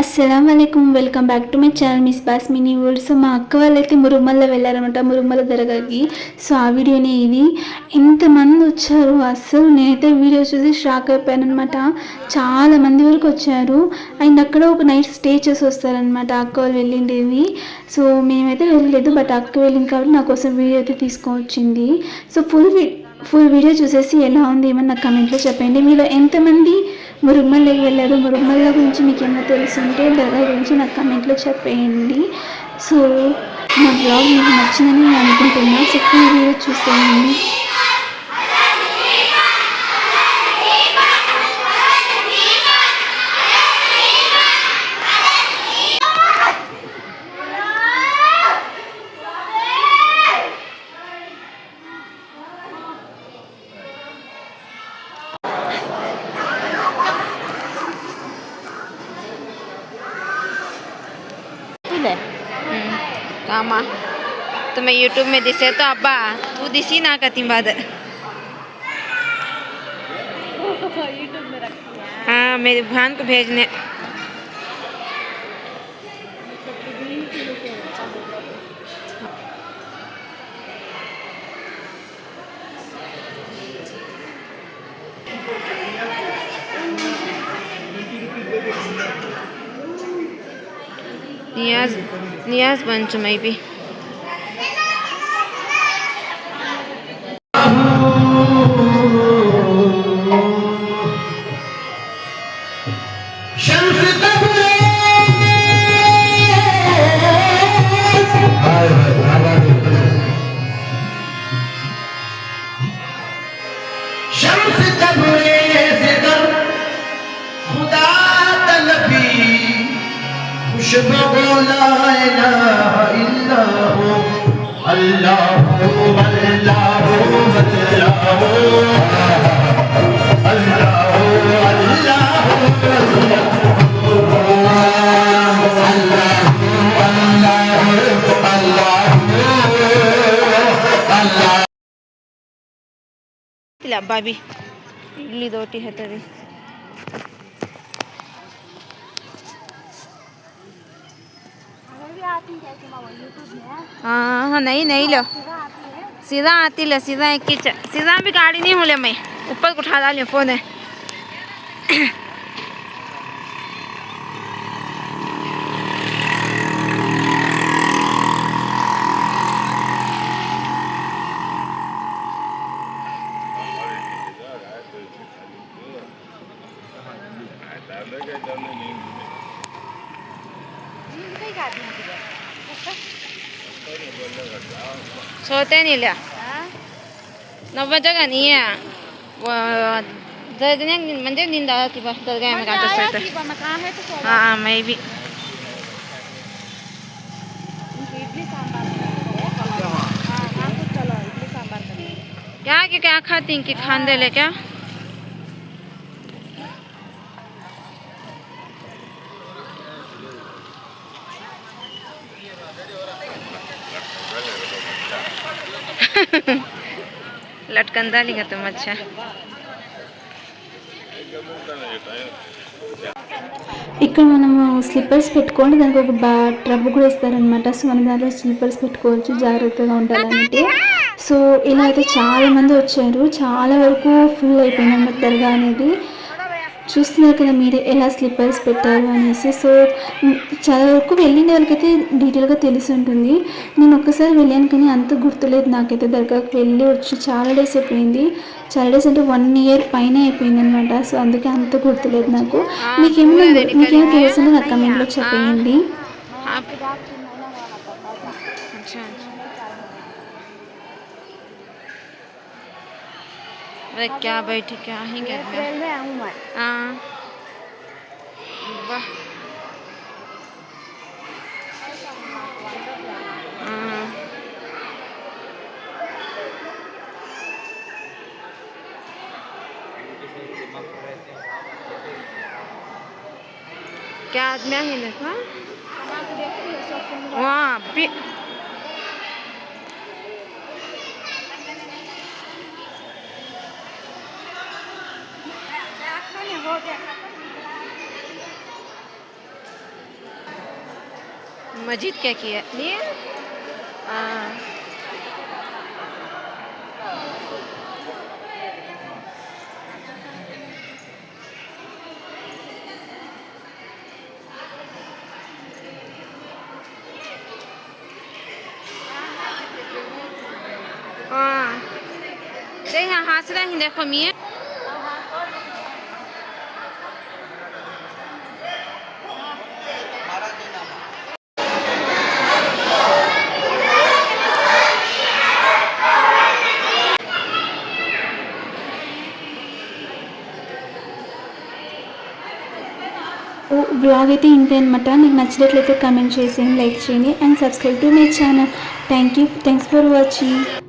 అస్సలం అయికం welcome back to my channel miss boss mini world so మా అక్క వాళ్ళైతే మురుమల్ల వెళ్ళారనమాట మురుమల్ల దరగాకి. సో ఆ వీడియోనే ఇది. ఎంతమంది వచ్చారు? అస్సలు నేనైతే వీడియో చూసి షాక్ అయిపోయాను అనమాట చాలా మంది వరకు వచ్చారు. అండ్ అక్కడ ఒక నైట్ స్టే చేసి వస్తారనమాట అక్క వాళ్ళు వెళ్ళిండేవి. సో మేమైతే వెళ్ళలేదు బట్ అక్క వెళ్ళింది కాబట్టి నా కోసం వీడియో అయితే తీసుకొచ్చింది సో ఫుల్ ఫుల్ వీడియో చూసేసి ఎలా ఉంది ఏమన్నా నాకు కమెంట్లో చెప్పండి. మీలో ఎంతమంది మురుగమల్లకి వెళ్ళారు? మురుగమల్ల గురించి మీకు ఏమైనా తెలుసుంటే దర్గా గురించి నాకు కమెంట్లో చెప్పేయండి. సో నా బ్లాగ్ మీకు నచ్చిందని నేను అనుకుంటున్నాను సో ఫుల్ వీడియో చూసేయండి. कामा तुम्हें यूट्यूब में दिसे तो अब्बा तू दिसी ना कती बाद? हाँ मेरी बहन को भेजने। Niaz, Niaz Bancho, maybe. شفق لا إله إلا هو. الله الله الله الله ಬಾಬಿ. ಇಲ್ಲಿದೋಟಿ ಹೆತ್ತರಿ है तेरी हाँ हाँ नहीं नहीं लो सीधा आती ले सीधा एक ही च- सीधा भी गाड़ी नहीं हूँ ले मैं ऊपर को उठा डाली फोन है सोते नहीं लिया नव्वद जगह नहीं है वो दर्दने म्हणजे नींद आती बस दरगाह में गाते सोते हाँ मैं भी क्या क्या क्या खाती हैं कि खान दे ले क्या लटकन डालेगा तुम अच्छा ఇక్కడ మనము స్లిప్పర్స్ పెట్టుకోండి దానికి ఒక బా ట్రబ్ కూడా ఇస్తారనమాట సో మన దాంట్లో స్లిప్పర్స్ పెట్టుకోవచ్చు జాగ్రత్తగా ఉండాలంటే సో ఇలా అయితే చాలా మంది వచ్చారు చాలా వరకు ఫుల్ అయిపోయింది అన్నమాట దర్గా అనేది చూస్తున్నారు కదా మీరు ఎలా స్లిప్పర్స్ పెట్టారు అనేసి. సో చాలా వరకు వెళ్ళిన వాళ్ళకైతే డీటెయిల్గా తెలిసి ఉంటుంది. నేను ఒక్కసారి వెళ్ళాను కానీ అంత గుర్తులేదు నాకైతే. దర్గాకి వెళ్ళి వచ్చి చాలా డేస్ అయిపోయింది. చాలా డేస్ అంటే వన్ ఇయర్ పైన అయిపోయింది అనమాట సో అందుకే అంత గుర్తులేదు నాకు. మీకేమైనా మీకేమైనా తెలుసు నాకు కమెంట్లో చెప్పేయండి. अरे क्या बैठी क्या ही कर हाँ? वाह। हाँ। क्या आदमी है देखा? वहाँ मजीद क्या किया? लिए? हाँ हाँ देख हासिला వ్లాగ్ అయితే ఇంతే అనమాట మీకు నచ్చినట్లయితే కమెంట్ చేసేయండి లైక్ చేయండి and subscribe to my channel thank you thanks for watching